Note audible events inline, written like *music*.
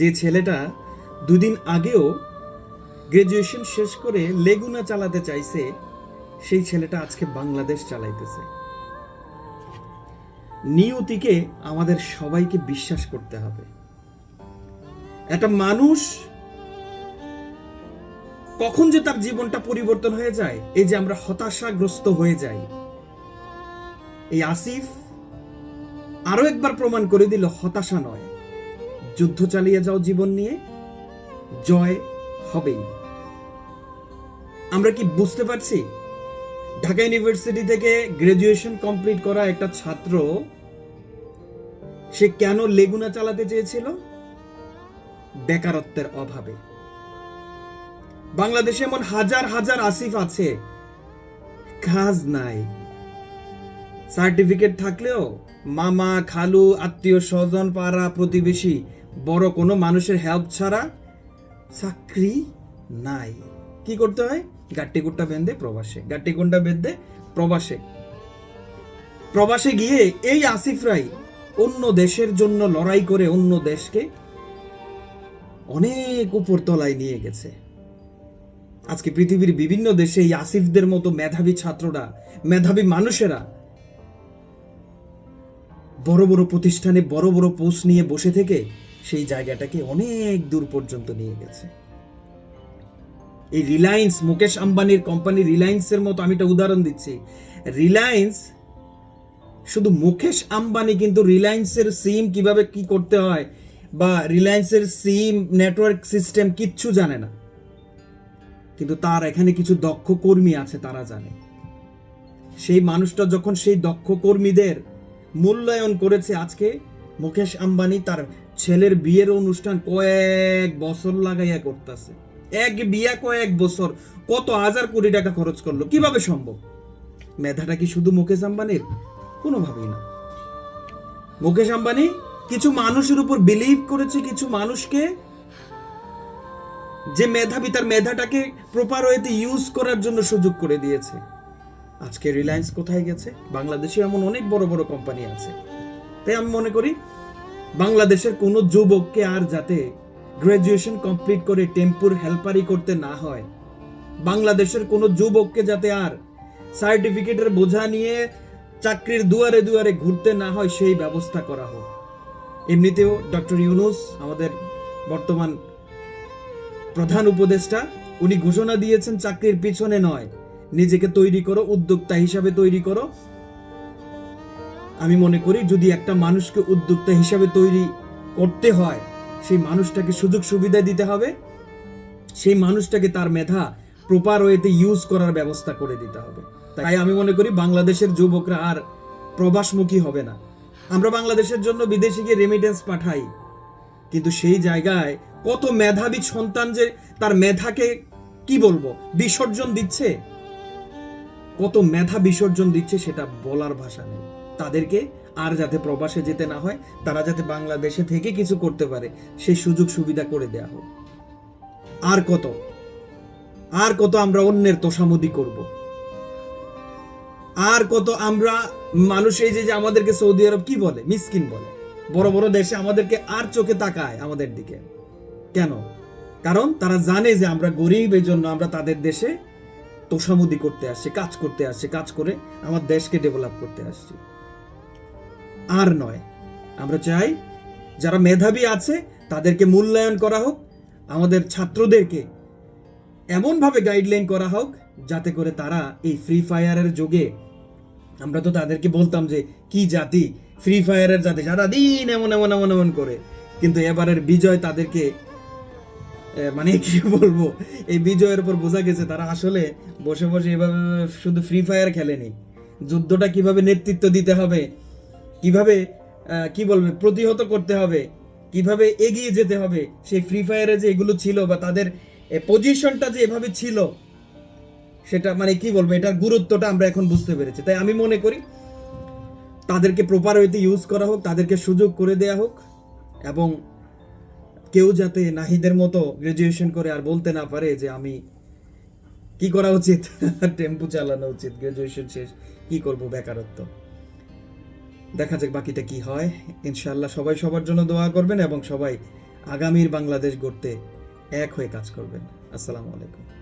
যে ছেলেটা দুদিন আগেও গ্রাজুয়েশন শেষ করে লেগুনা চালাতে চাইছে, সেই ছেলেটা আজকে বাংলাদেশ চালাইতেছে। নিয়তিকে আমাদের সবাইকে বিশ্বাস করতে হবে। একটা মানুষ কখন যে তার জীবনটা পরিবর্তন হয়ে যায়, এই যে আমরা হতাশাগ্রস্ত হয়ে যাই। এই আসিফ আরও একবার প্রমাণ করে দিল, হতাশা নয়। যুদ্ধ চালিয়ে যাও জীবন নিয়ে। জয় হবেই। আমরা কি বুঝতে পারছি? ঢাকা ইউনিভার্সিটি থেকে গ্রাজুয়েশন কমপ্লিট করা একটা ছাত্র, সে কেন লেগুনা চালাতে চেয়েছিল? বেকারত্বের অভাবে। বাংলাদেশে এমন হাজার হাজার আসিফ আছে। কাজ নাই। সার্টিফিকেট থাকলেও মামা, খালু, আত্মীয় স্বজন, পাড়া প্রতিবেশী বড় কোনো মানুষের হেল্প ছাড়া চাকরি নাই। কি করতে হয়? গাট্টি কুট্টা বেঁধে প্রবাসে। গাট্টি কুন্ডা বেঁধে প্রবাসে। প্রবাসে গিয়ে এই আসিফরাই অন্য দেশের জন্য লড়াই করে অন্য দেশকে অনেক উপর তলায় নিয়ে গেছে। আজকে পৃথিবীর বিভিন্ন দেশে এই আসিফদের মতো মেধাবী ছাত্ররা, মেধাবী মানুষেরা বড় বড় প্রতিষ্ঠানে বড় বড় পোস্ট নিয়ে বসে থেকে সেই জায়গাটাকে অনেক দূর পর্যন্ত নিয়ে গেছে। এই রিলায়েন্স মুকেশ আম্বানির কোম্পানি রিলায়েন্সের মতো আমি একটা উদাহরণ দিচ্ছি। রিলায়েন্স শুধু মুকেশ আম্বানি কিন্তু রিলায়েন্সের সিম কীভাবে কি করতে হয় বা রিলায়েন্সের সিম নেটওয়ার্ক সিস্টেম কিচ্ছু জানে না। কিন্তু তার এখানে কিছু দক্ষ কর্মী আছে, তারা জানে। সেই মানুষটা যখন সেই দক্ষ কর্মীদের মূল্যায়ন করেছে আজকে, মুকেশ আম্বানি তার ছেলের বিয়ের অনুষ্ঠান কয়েক বছর লাগাইয়া করতেছে। এক বিয়া কয়েক বছর কত হাজার কোটি টাকা খরচ করল? কীভাবে সম্ভব? মেধাটা কি শুধু মুকেশ আম্বানির? কোনোভাবেই না। মুকেশ আম্বানি, কিছু মানুষের উপর বিলিভ করেছে কিছু মানুষকে যে মেধাবী, তার মেধাটাকে প্রপার ওয়েতে ইউজ করার জন্য সুযোগ করে দিয়েছে। আজকে রিলায়েন্স কোথায় গেছে? বাংলাদেশে এমন অনেক বড় বড় কোম্পানি আছে। তাই আমি মনে করি বাংলাদেশের কোনো যুবককে আর যাতে গ্রাজুয়েশন কমপ্লিট করে টেম্পুর হেল্পারি করতে না হয়। বাংলাদেশের কোনো যুবককে যাতে আর সার্টিফিকেটের বোঝা নিয়ে চাকরির দুয়ারে দুয়ারে ঘুরতে না হয়, সেই ব্যবস্থা করা হোক। এমনিতেও ডক্টর ইউনুস, আমাদের বর্তমান প্রধান উপদেষ্টা, উনি ঘোষণা দিয়েছেন, চাকরির পিছনে নয়। নিজেকে তৈরি করো, উদ্যোক্তা হিসাবে তৈরি করো। আমি মনে করি যদি একটা মানুষকে উদ্যোক্তা হিসাবে তৈরি করতে হয় সেই মানুষটাকে সুযোগ সুবিধা দিতে হবে সেই মানুষটাকে তার মেধা প্রপার ওয়েতে ইউজ করার ব্যবস্থা করে দিতে হবে। তাই আমি মনে করি বাংলাদেশের যুবকরা আর প্রবাসমুখী হবে না। আমরা বাংলাদেশের জন্য বিদেশে গিয়ে রেমিটেন্স পাঠাই কিন্তু সেই জায়গায় কত মেধাবী সন্তান যে তার মেধাকে কি বলব বিসর্জন দিচ্ছে? কত মেধা বিসর্জন দিচ্ছে সেটা বলার ভাষা নেই। তাদেরকে আর যাতে প্রবাসে যেতে না হয়, তারা যাতে বাংলাদেশে থেকে কিছু করতে পারে, সেই সুযোগ সুবিধা করে দেয়া হোক। আর কত? আর কত আমরা অন্যের তোষামদি করব? আর কত আমরা মানুষ এই যে আমাদেরকে সৌদি আরব কি বলে? মিসকিন বলে। বড় বড় দেশে আমাদেরকে আর চোখে তাকায় আমাদের দিকে। কেন? কারণ তারা জানে যে আমরা গরিব, এই জন্য আমরা তাদের দেশে তোষামুদি করতে আসছি, কাজ করতে আসছি, কাজ করে আমার দেশকে ডেভেলপ করতে আসছি। আর নয়। আমরা চাই যারা মেধাবী আছে, তাদেরকে মূল্যায়ন করা হোক, আমাদের ছাত্রদেরকে এমনভাবে গাইডলাইন করা হোক যাতে করে তারা এই ফ্রি ফায়ারের যোগে, আমরা তো তাদেরকে বলতাম যে, কি জাতি ফ্রি ফায়ারের জাতি? সারা দিন এমন এমন এমন এমন করে। কিন্তু এবারের বিজয় তাদেরকে মানে কি বলব, এই বিজয়ের উপর বোঝা গেছে তারা আসলে বসে বসে এভাবে শুধু ফ্রি ফায়ার খেলেনি। যুদ্ধটা কীভাবে নেতৃত্ব দিতে হবে কীভাবে কি বলবে প্রতিহত করতে হবে, কীভাবে এগিয়ে যেতে হবে, সেই ফ্রি ফায়ারে যে এগুলো ছিল বা তাদের পজিশনটা যে এভাবে ছিল, সেটা মানে কি বলব, এটার গুরুত্বটা আমরা এখন বুঝতে পেরেছি। তাই আমি মনে করি, তাদেরকে প্রপার ওয়েতে ইউজ করা হোক, তাদেরকে সুযোগ করে দেয়া হোক, এবং কেউ যাতে নাহিদের মতো গ্রাজুয়েশন করে আর বলতে না পারে যে আমি কি করা উচিত? *laughs* টেম্পু চালানো উচিত গ্রাজুয়েশন শেষ, কি করব বেকারত্ব? দেখা যাক বাকিটা কি হয়। ইনশাল্লাহ সবাই সবার জন্য দোয়া করবেন এবং সবাই আগামীর বাংলাদেশ গড়তে এক হয়ে কাজ করবেন। আসসালামু আলাইকুম।